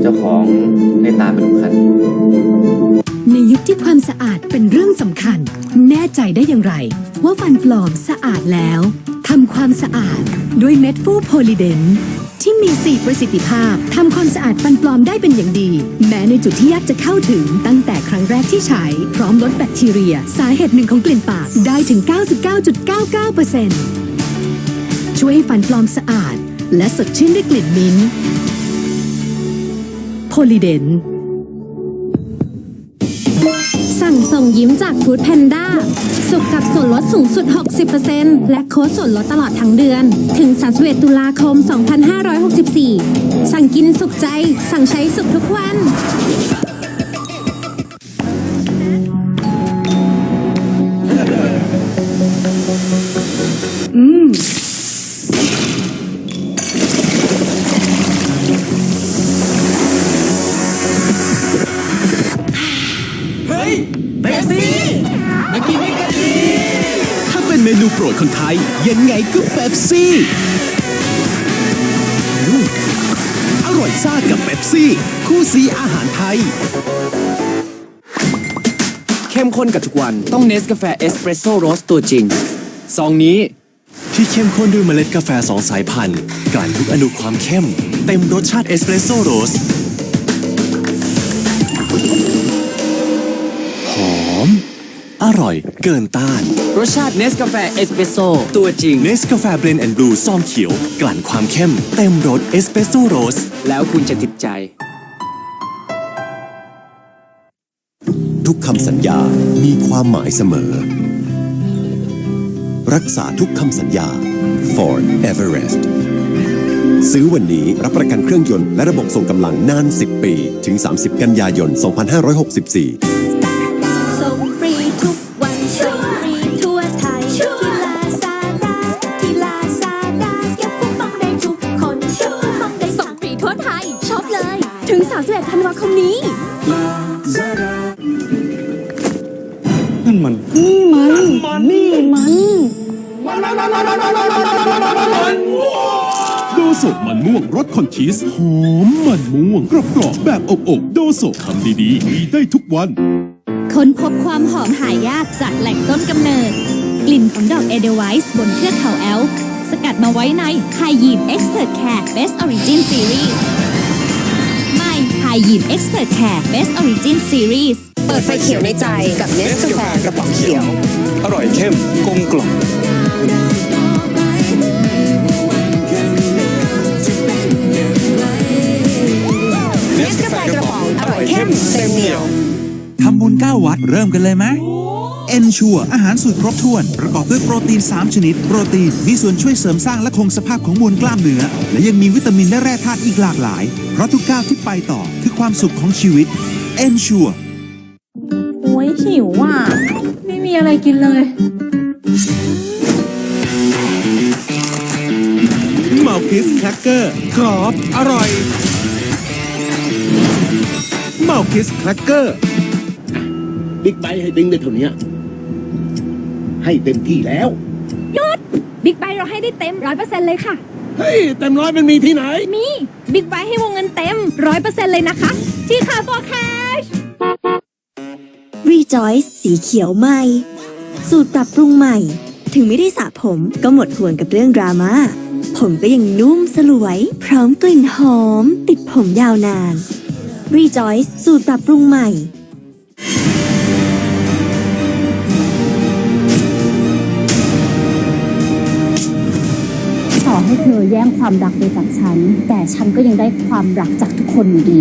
เจ้าของได้ตามไปทุกคันในยุคที่ความสะอาดเป็นเรื่องสำคัญ แน่ใจได้อย่างไร ว่าฟันปลอมสะอาดแล้วทำความสะอาดด้วยเม็ดฟูโพลิเดนที่มี 4 ประสิทธิภาพทำความสะอาดฟันปลอมได้เป็นอย่างดี แม้ในจุดที่ยากจะเข้าถึงตั้งแต่ครั้งแรกที่ใช้ พร้อมลดแบคทีเรีย สาเหตุหนึ่งของกลิ่นปากได้ถึง 99.99%ช่วยให้ฟันปลอมสะอาด และสดชื่นด้วยกลิ่นมิ้นท์ โพลิเดนสั่งส่งยิ้มจากฟู้ดแพนด้าสุขกับส่วนลดสูงสุด 60%และโค้ดส่วนลดตลอดทั้งเดือน ถึง31ตุลาคม 2564 สั่งกินสุขใจ สั่งใช้สุขทุกวัน ถ้าเป็นเมนูโปรดคนไทย ยังไงก็เป๊ปซี่อืมอร่อยซ่ากับเป๊ปซี่ คู่ซีอาหารไทย เข้มข้นกับทุกวันต้องเนสกาแฟเอสเปรสโซ่โรสตัวจริง ซองนี้ที่เข้มข้นด้วยเมล็ดกาแฟสองสายพันธุ์กลั่นทุกอนุความเข้ม เต็มรสชาติเอสเปรสโซ่โรส อร่อยเกินต้าน รสชาติเนสกาแฟเอสเปรสโซ่ตัวจริง เนสกาแฟเบรนแอนด์บลูซองเขียว กลั่นความเข้ม เต็มรสเอสเปรสโซ่โรส แล้วคุณจะติดใจ ทุกคำสัญญามีความหมายเสมอ รักษาทุกคำสัญญา Ford Everest ซื้อวันนี้รับประกันเครื่องยนต์และระบบส่งกำลังนาน 10 ปี ถึง 30 กันยายน 2564 31ธันวาคมนี้โดโซมันม่วงรสคอนชีสหอมมันม่วงกรอบกรอบๆแบบอบอบๆโดโซทำดีๆมีได้ทุกวัน ค้นพบความหอมหายากจากแหล่งต้นกำเนิด กลิ่นของดอกเอเดไวส์บนเทือกเขาแอลป์สกัดมาไว้ในไฮยีนเอ็กซ์เพรสแคร์ Best Origin Series ให ม่ไฮยีนเอ็กซ์เพรสแคร์ Best Origin Series เปิดไฟเขียวในใจกับเนสกาแฟกระป๋องเขียว อร่อยเข้มกลมกล่อม 9 วัดเริ่มกันเลยไหมเอนชัวอาหารสูตรครบถ้วน ประกอบด้วยโปรตีน 3 ชนิด โปรตีน มีส่วนช่วยเสริมสร้างและคงสภาพของมวลกล้ามเนื้อ และยังมีวิตามินและแร่ธาตุอีกหลากหลาย เพราะทุกก้าวที่ไปต่อคือความสุขของชีวิตเอนชัวโอ้ยหิวอะ ไม่มีอะไรกินเลย เมาคิสแครกเกอร์กรอบ อร่อย เมาคิสแครกเกอร์ บิ๊กไบค์ให้ดึงได้เท่านี้ให้เต็มที่แล้วบิ๊กไบเราให้ได้เต็ม100%เลยค่ะ เฮ้ย เต็มร้อยมันมีที่ไหน มีบิ๊กไบให้วงเงินเต็ม100%เลยนะคะ ที่คาโฟแคช Rejoice สีเขียวใหม่ สูตรปรับปรุงใหม่ ถึงไม่ได้สระผมก็หมดห่วงกับเรื่องดราม่าผมก็ยังนุ่มสลวย พร้อมกลิ่นหอม ติดผมยาวนาน Rejoice สูตรปรับปรุงใหม่ อให้เธอแย่งความรักไปจากฉัน แต่ฉันก็ยังได้ความรักจากทุกคนอยู่ดี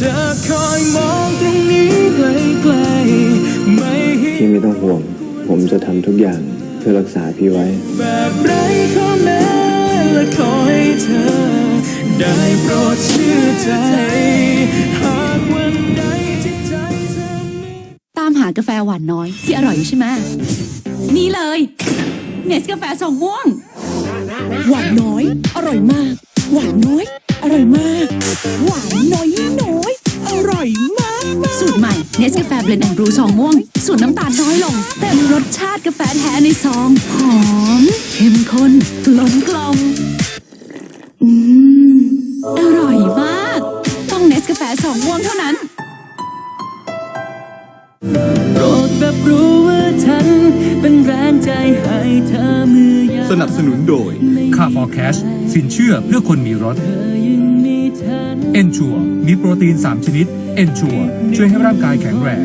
จะคอยมองตรงนี้ไกลๆไม่ให้พี่ไม่ต้องห่วง ผมจะทำทุกอย่างเพื่อรักษาพี่ไว้ แบบไร้ข้อแม้และขอให้เธอ ได้โปรดเชื่อใจหากวันใดที่ใจเธอตามหากาแฟหวานน้อยที่อร่อยใช่ไหมนี่เลย เนสกาแฟสองม่วง หวานน้อย อร่อยมาก หวานน้อย อร่อยมาก หวานน้อยน้อย อร่อยมากสูตรใหม่เนสกาแฟเบลนด์แอนด์บรูซองม่วง สูตรน้ำตาลน้อยลง เต็มรสชาติกาแฟแท้ในซอง หอม เข้มข้นกลมกล่อมอืมอร่อยมาก ต้องเนสกาแฟสองม่วงเท่านั้นโปรดแบบรู้ว่าฉันเป็นแรงใจให้เธอเมื่อยาม สนับสนุนโดยค่า for cash สินเชื่อเพื่อคนมีรถเธอยังมีฉันชัวมีโปรตีน 3 ชนิดเอนชัวช่วยให้ร่างกายแข็งแรง